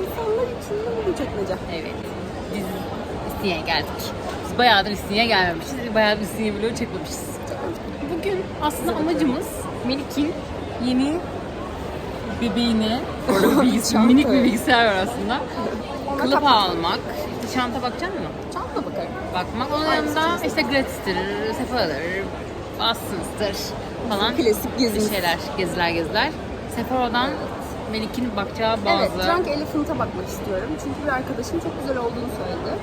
İnsanlar içinde mi çekmece? Evet. Biz İstinye'ye geldik. Biz bayağıdır İstinye'ye gelmemişiz. Bayağıdır İstinye vlogu çekmemişiz. Bugün aslında amacımız Melik'in yeni bebeğine, bilgisayar, minik bir bilgisayar var aslında. Kılıf almak. Çanta bakacak mısın? Çanta bakarım. Bakmak. Onun yanında işte Gratis'tir, Sephora'dır, Watsons'tır falan. Klasik gezimiz. şeyler, geziler geziler. Sephora'dan Melik'in bakacağı bazı... Evet, Drunk Elephant'a bakmak istiyorum. Çünkü bir arkadaşım çok güzel olduğunu söyledi.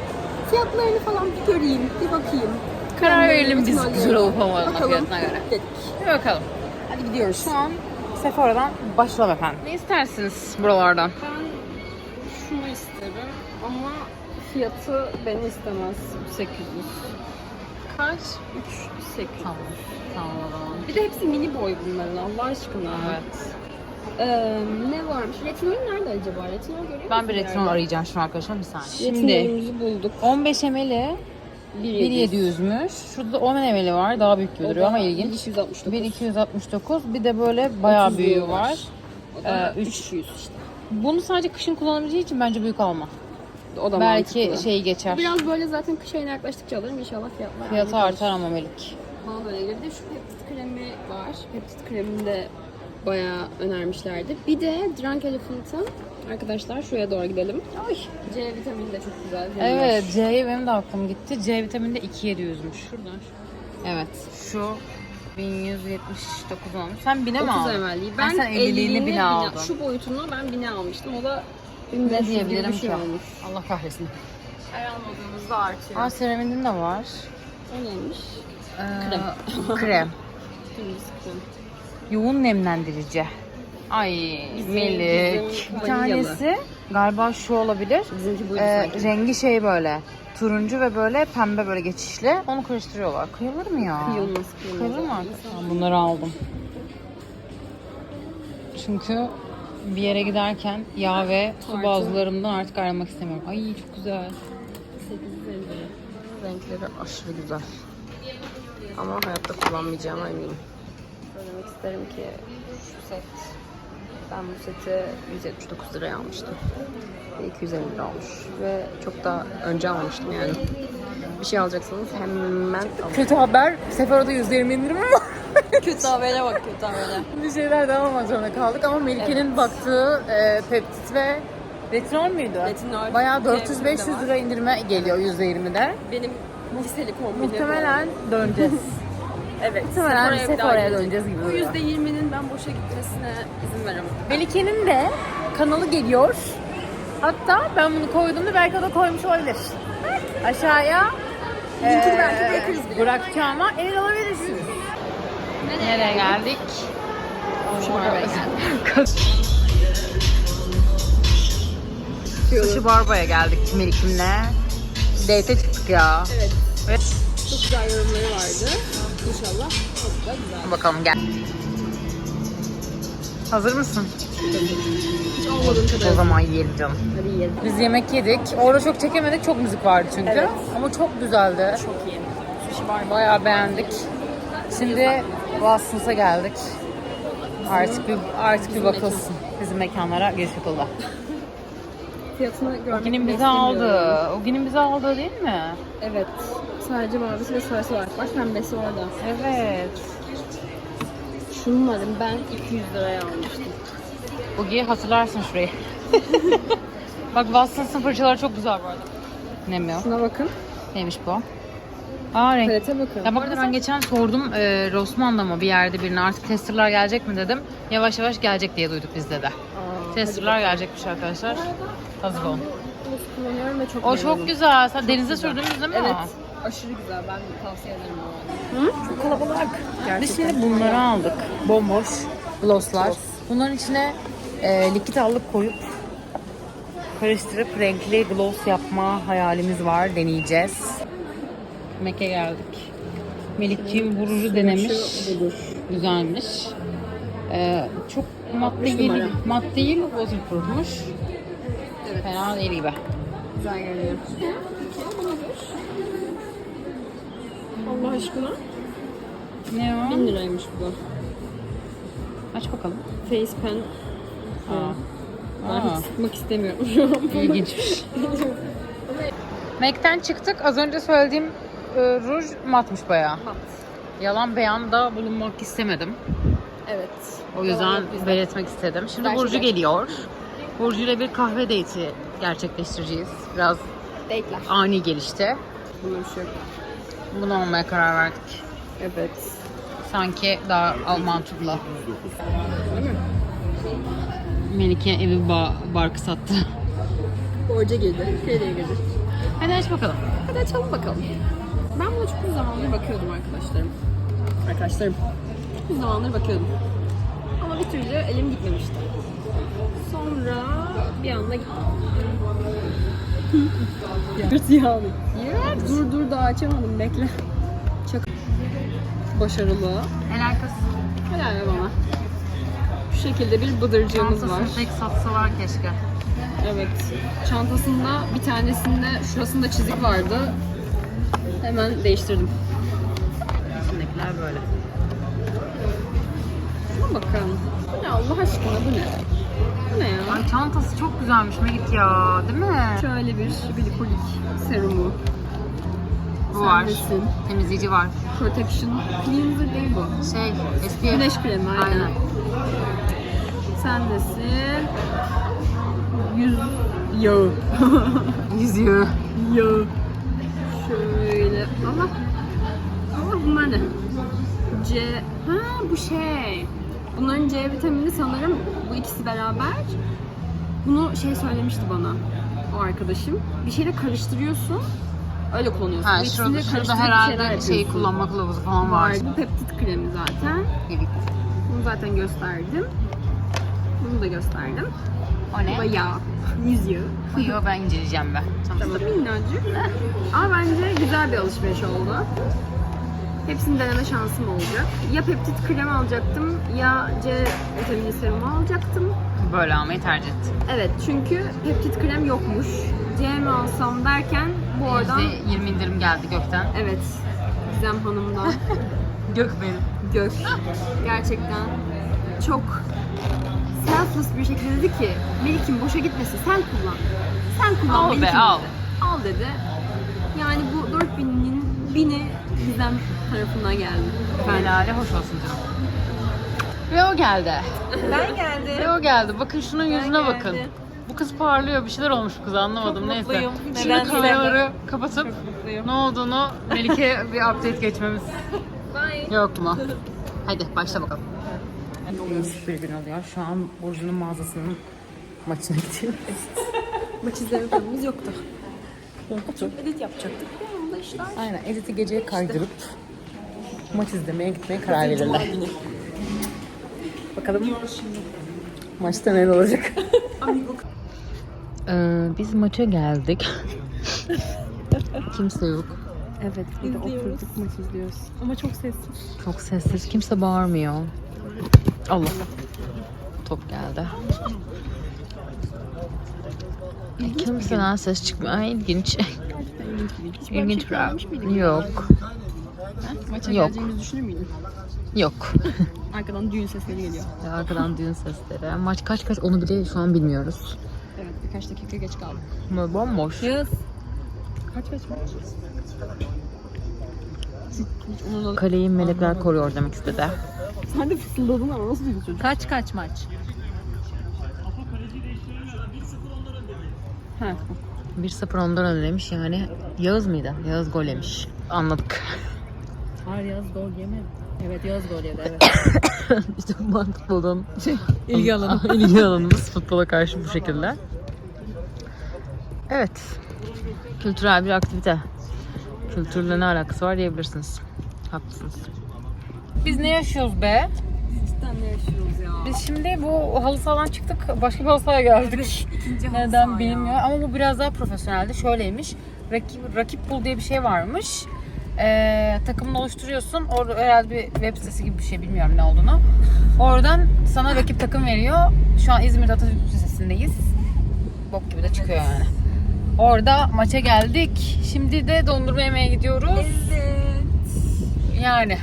Fiyatlarını falan bir göreyim, bir bakayım. Karar verelim biz güzel olup olmadığına fiyatına göre. Dedik. Bir bakalım. Hadi gidiyoruz. Şu an Sephora'dan başlayalım efendim. Ne istersiniz buralardan? Ben şunu isterim ama fiyatı beni istemez. 800. Kaç? 3 800. Tamam. Tamam o zaman. Bir de hepsi mini boy bunların Allah aşkına. Evet. Ee, ne varmış? Retinol nerede acaba? Retinol görüyor Ben bir retinol nerede? arayacağım şu arkadaşlar bir saniye. Şimdi Retinolümüzü bulduk. 15 ml'i 1700'müş. Şurada da 10 ml'i var. Daha büyük gibi duruyor ama ilginç. 269. 1269. Bir de böyle bayağı 30 büyüğü var. var. O da Ee, üç. 300 işte. Bunu sadece kışın kullanabileceği için bence büyük alma. O da Belki mantıklı. şeyi geçer. Biraz böyle zaten kış ayına yaklaştıkça alırım inşallah fiyatlar. Fiyatı artar ama Melik. Bana geliyor. Bir de şu peptit kremi var. Peptit kremini de bayağı önermişlerdi. Bir de Drunk Elephant'ın arkadaşlar şuraya doğru gidelim. Ay. C vitamini de çok güzel. Evet C'ye benim de aklım gitti. C vitamini de 2700'müş. Şuradan. Evet. Şu 1179 olmuş. Sen bine mi 30 aldın? ml'liği. Ben Ben sen 50'liğini bine aldın. Şu boyutunu ben bine almıştım. O da Ne 1500 gibi diyebilirim bir şey ki? olmuş. Allah kahretsin. Her almadığımızda artıyor. Aa seramidin de var. O neymiş? Ee, Krem. krem. Dümdüz krem. Yoğun nemlendirici. Ay Bizim- Melik. bizim Bir tanesi galiba şu olabilir. Bizimki buydu Ee, sanki. rengi şey böyle. Turuncu ve böyle pembe böyle geçişli. Onu karıştırıyorlar. Kıyılır mı ya? Kıyılmaz. Kıyılır mı hakikaten? Bunları aldım. Çünkü bir yere giderken yağ ve su Tartı. bazlarımdan artık aramak istemiyorum. Ay çok güzel. 850. Renkleri aşırı güzel. Ama hayatta kullanmayacağıma eminim. Söylemek isterim ki şu set ben bu seti 179 liraya almıştım. Ve 250 lira olmuş. Ve çok da önce almıştım yani. Bir şey alacaksanız hemen alın. Kötü haber. Sephora'da %20 indirim var. kötü habere bak kötü habere. bir şeyler daha almak zorunda kaldık ama Melike'nin baktığı e, peptit ve retinol müydü? Retinol. Bayağı C vitamini de 400-500 var. lira indirime geliyor %20'de. Benim liseli kombinim. Muhtemelen döneceğiz. Evet. Muhtemelen daha Sephora'ya döneceğiz gibi Bu duruyor. %20'nin ben boşa gitmesine izin veremem. Melike'nin de kanalı geliyor. Hatta ben bunu koyduğumda belki o da koymuş olabilir. Aşağıya Linkini belki bırakırız bile. Bırakacağım ama el alabilirsiniz. Nereye geldik? Sushi Barba'ya geldik. Sushi Barba'ya geldik Melik'imle. Date'e çıktık ya. Evet. Ve Çok güzel yorumları vardı. İnşallah çok da güzel. bakalım gel. Hazır mısın? Hiç olmadığım kadar. O zaman yiyelim canım. Hadi yiyelim. Biz yemek yedik. Orada çok çekemedik. Çok müzik vardı çünkü. Evet. Ama çok güzeldi. Çok iyi. Sushi Barba. Bayağı beğendik. Şimdi Watsons'a geldik. Artık bir artık bir bakılsın bizim mekanlara giriş okulda. Fiyatını görmek O günün bizi aldı. O günün bizi aldı değil mi? Evet. Sadece mavisi ve sarısı var. Bak pembesi orada. Evet. Şunların ben 200 liraya almıştım. Bugi'yi hatırlarsın şurayı. Bak Watsons'ın fırçaları çok güzel bu arada. Ne mi o? Şuna bakın. Neymiş bu? Aa renk. Palete bakın. Ya bu arada ben geçen sordum e, Rossmann'da mı bir yerde birine artık testerlar gelecek mi dedim. Yavaş yavaş gelecek diye duyduk bizde de. Aa, Testerlar gelecekmiş arkadaşlar. Hazır olun. Kullanıyorum ve çok O memnunum. çok güzel. Sen denize sürdünüz değil mi? Evet. Aşırı güzel. Ben tavsiye ederim bu arada. Çok kalabalık. Biz şimdi bunları aldık. Bomboş glosslar. Bunların içine e, likit allık koyup karıştırıp renkli gloss yapma hayalimiz var. Deneyeceğiz. Mek'e geldik. Melik'ciğim bu ruju denemiş. Güzelmiş. Ee, çok mat değil, mat değil, waterproofmuş. Evet. Fena değil gibi. Güzel görünüyor. Allah aşkına. Ne o? 1000 liraymış bu. Aç bakalım. Face pen. Aa. Ben Aa. hiç sıkmak istemiyorum şu an. İlginçmiş. Mac'ten çıktık. Az önce söylediğim e, ruj matmış bayağı. Mat. Yalan beyanda bulunmak istemedim. Evet. O yüzden belirtmek istedim. Şimdi Belki Burcu geliyor. Burcu ile bir kahve date'i gerçekleştireceğiz. Biraz Date'ler. ani gelişti. Şey yok. Bunu almaya karar verdik. Evet. Sanki daha mantıklı. Melike evi ba barkı sattı. Borca girdi. Krediye girdi. Hadi aç bakalım. Hadi açalım bakalım. Ben buna çok uzun zamandır bakıyordum arkadaşlarım. Arkadaşlarım. Çok uzun zamandır bakıyordum. Ama bir türlü elim gitmemişti. Sonra bir anda yani. Yırt. Dur dur daha açamadım bekle. Çok başarılı. Helal kız. Helal be bana. Şu şekilde bir bıdırcığımız var. Çantasını tek satsalar keşke. Evet. Çantasında bir tanesinde şurasında çizik vardı. Hemen değiştirdim. İçindekiler böyle. Şuna bakalım. Ne Allah aşkına bu ne? Bu ne ya? Ay çantası çok güzelmiş Melik ya. Değil mi? Şöyle bir glikolik serumu. Bu var. Sendesin. Temizleyici var. Protection cleanser değil bu. Şey, SPF. Güneş kremi aynen. Aynen. Sendesin. Yüz yağı. Yüzüğü. yağı. Şöyle. Allah. Allah bunlar ne? C. Ha bu şey. Bunların C vitamini sanırım bu ikisi beraber. Bunu şey söylemişti bana o arkadaşım. Bir şeyle karıştırıyorsun. Öyle kullanıyorsun. Ha, ikisini şurada, şurada karıştırıp bir şeyler herhalde şeyi yapıyorsun. kullanma kılavuzu falan var. Bu peptit kremi zaten. Delik. Bunu zaten gösterdim. Bunu da gösterdim. O Bu da ne? yağ. Yüz yağı. Yo ben inceleyeceğim ben. Tamam. Minnacık. Ama bence güzel bir alışveriş oldu. Hepsini deneme şansım olacak. Ya peptit krem alacaktım ya C vitamini serumu alacaktım. Böyle almayı tercih ettim. Evet çünkü peptit krem yokmuş. C mi alsam derken bu oradan... %20 indirim geldi gökten. Evet. Gizem Hanım'dan Gök benim. gök. Gerçekten çok selfless bir şekilde dedi ki Melik'im boşa gitmesin sen kullan. Sen kullan Al be, Melik'im al. dedi. Al dedi. Yani bu 4000'in bini Gizem tarafından geldi. Helali hoş olsun canım. Ve o geldi. Ben geldim. Ve o geldi. Bakın şunun yüzüne geldi. bakın. Bu kız parlıyor. Bir şeyler olmuş bu kıza anlamadım. Çok Neyse. mutluyum. Şimdi Neden kameraları kapatıp mutluyum. ne olduğunu Melike bir update geçmemiz Bye. yok mu? Hadi başla bakalım. Nasıl bir gün oluyor? Şu an Burcu'nun mağazasının maçına gidiyoruz. Maç izleme planımız yoktu. Oturup edit yapacaktık. İşler. Aynen editi geceye kaydırıp maç izlemeye gitmeye karar verirler. Bakalım maçta ne olacak? ee, biz maça geldik. Kimse yok. Evet, bir de oturduk maç izliyoruz. Ama çok sessiz. Çok sessiz. Kimse bağırmıyor. Allah. Top geldi. E, Kimseden ses çıkmıyor. Ay, ilginç. İlginç bir şey? Yok. Maça Yok. geleceğimizi düşünür müydün? Yok. Arkadan düğün sesleri geliyor. Arkadan düğün sesleri. Maç kaç kaç onu bile şu an bilmiyoruz. Evet, birkaç dakika geç kaldık. Ama bomboş. Yaz. Kaç kaç maç? Kaleyi melekler koruyor demek istedi. Sen de fısıldadın ama nasıl duydu çocuk? Kaç kaç maç? Ha. 1-0 ondan önlemiş yani. Yağız mıydı? Yağız gol yemiş. Anladık. Hayır Yaz gol yemedi. Evet Yaz gol yedi evet. işte bu futbolun İlgi alanı. ilgi alanımız futbola karşı bu şekilde. Evet. Kültürel bir aktivite. Kültürle ne alakası var diyebilirsiniz. Haklısınız. Biz ne yaşıyoruz be? Ne yaşıyoruz ya? Biz şimdi bu halı sahadan çıktık. Başka bir halı sahaya geldik. ikinci halı Neden saha bilmiyorum ama bu biraz daha profesyoneldi. Şöyleymiş. Rakip, rakip bul diye bir şey varmış. Ee, takımını oluşturuyorsun. Orada herhalde bir web sitesi gibi bir şey bilmiyorum ne olduğunu. Oradan sana rakip takım veriyor. Şu an İzmir Atatürk Lisesi'ndeyiz. Bok gibi de çıkıyor yani. Orada maça geldik. Şimdi de dondurma yemeye gidiyoruz. Evet. Yani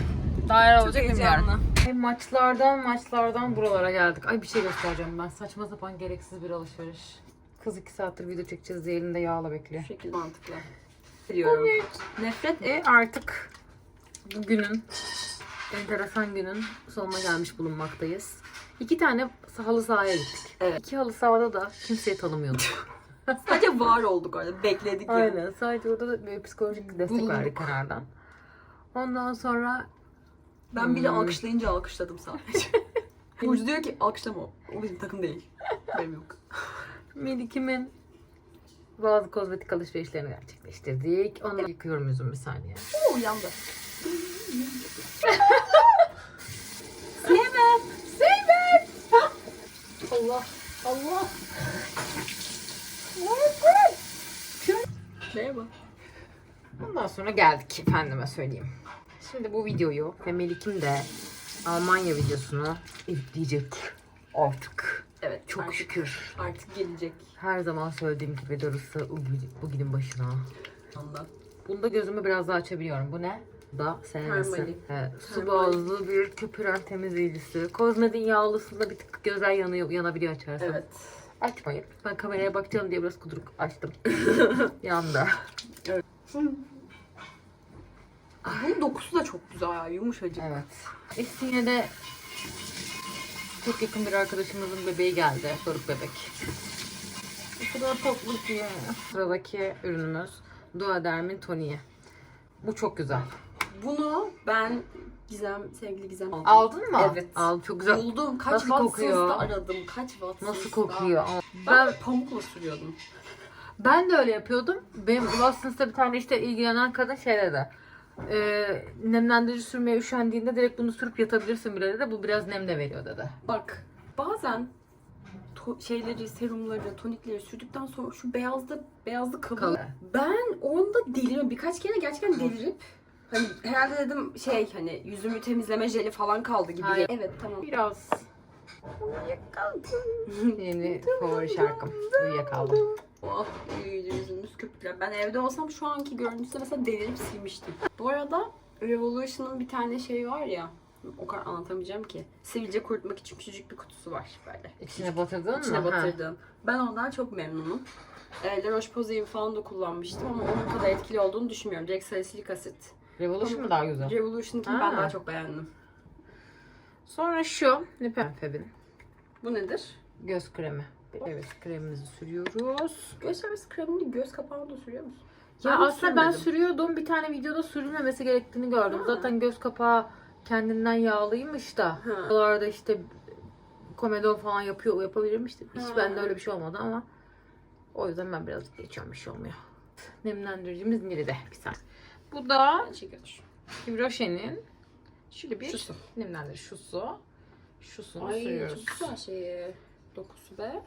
daha neler Çok olacak bilmiyorum. heyecanlı. Ay, Maçlardan maçlardan buralara geldik. Ay bir şey göstereceğim ben. Saçma sapan gereksiz bir alışveriş. Kız iki saattir video çekeceğiz diye elinde yağla bekliyor. Bu şekilde mantıklı. Diyorum. Nefret e artık bugünün enteresan günün sonuna gelmiş bulunmaktayız. İki tane halı sahaya gittik. Evet. İki halı sahada da kimseyi tanımıyorduk. Sadece var olduk orada. Bekledik. yani. Aynen. Sadece orada da bir psikolojik destek Bulunduk. verdik kenardan. Ondan sonra Ben bile Hmm. alkışlayınca alkışladım sadece. Burcu diyor ki alkışlama o. O bizim takım değil. Benim yok. Melik'imin bazı kozmetik alışverişlerini gerçekleştirdik. Onları yıkıyorum yüzümü bir saniye. Oo uyandı. Sevmem. Sevmem. Allah. Allah. Merhaba. Ondan sonra geldik efendime söyleyeyim. Şimdi bu videoyu ve Melik'in de Almanya videosunu editleyecek artık. Evet Çok artık, şükür. artık gelecek Her zaman söylediğim gibi darısı bugünün başına. anda. Bunda gözümü biraz daha açabiliyorum. Bu ne? Da senesi. Termali. Evet, su bazlı bir köpüren temizleyicisi. Kozmetin yağlısında bir tık gözler yanıyor, yanabiliyor açarsan. Evet. Açmayın. Ben kameraya bakacağım diye biraz kuduruk açtım. Yandı. Bunun dokusu da çok güzel ya. Yumuşacık. Evet. Estinye'de çok yakın bir arkadaşımızın bebeği geldi. Doruk bebek. Bu kadar tatlı ki. Sıradaki ürünümüz Duadermin Toniği. Bu çok güzel. Bunu ben Gizem, sevgili Gizem aldım. Aldın mı? Evet. Aldım. Çok güzel. Buldum. Kaç Nasıl kokuyor? aradım. Kaç Watson's'ta. Nasıl kokuyor? Ben, Ben pamukla sürüyordum. ben de öyle yapıyordum. Benim Watson's'ta bir tane işte ilgilenen kadın şey dedi. E, nemlendirici sürmeye üşendiğinde direkt bunu sürüp yatabilirsin bile dedi. Bu biraz nem de veriyor dedi. Bak bazen şeyleri, serumları, tonikleri sürdükten sonra şu beyazda kalıyor. Kalıyor. Ben onda deliriyorum. Birkaç kere gerçekten delirip hani herhalde dedim şey hani yüzümü temizleme jeli falan kaldı gibi. Hayır. Evet tamam. Biraz uyuyakaldım. Yeni favori şarkım. Uyuyakaldım. Oh iyiydi yüzümüz köpükler. Ben evde olsam şu anki görüntüsü mesela delirip silmiştim. Bu arada Revolution'ın bir tane şey var ya o kadar anlatamayacağım ki. Sivilce kurutmak için küçücük bir kutusu var böyle. İçine batırdın mı? İçine Ha. batırdım. Ben ondan çok memnunum. E, La Roche-Posay'in falan da kullanmıştım ama onun kadar etkili olduğunu düşünmüyorum. Direkt salisilik asit. Revolution mu daha güzel? Revolution'ınkini ben daha çok beğendim. Sonra şu Lipefeb'in Bu nedir? göz kremi. Evet kremimizi sürüyoruz. Göz servis kremini göz kapağına da sürüyor musun? Ya Ben aslında ben sürüyordum. Bir tane videoda sürülmemesi gerektiğini gördüm. Ha. Zaten göz kapağı kendinden yağlıymış da. Oralarda işte komedon falan yapıyor, yapabilirmiş de. Hiç Ha. bende öyle bir şey olmadı ama o yüzden ben biraz geçiyorum bir şey olmuyor. Nemlendiricimiz Niri'de bir saniye. Bu da. Hibroşen'in şöyle bir Şusu. nemlendirici şusu. Şusunu Ay sürüyoruz. çok güzel şey. Dokusu be.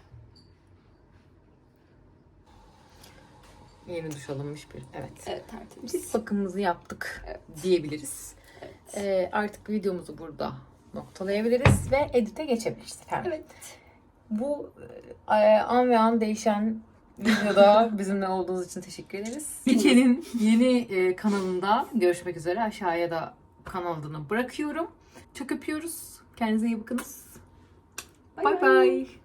Yeni duş alınmış bir. Evet. Evet tertemiz. Biz bakımımızı yaptık Evet. diyebiliriz. Evet. Ee, artık videomuzu burada noktalayabiliriz ve edite geçebiliriz efendim. Evet. Bu e, an ve an değişen videoda bizimle olduğunuz için teşekkür ederiz. Ülkenin yeni e, kanalında görüşmek üzere. Aşağıya da kanal adını bırakıyorum. Çok öpüyoruz. Kendinize iyi bakınız. Bye bye.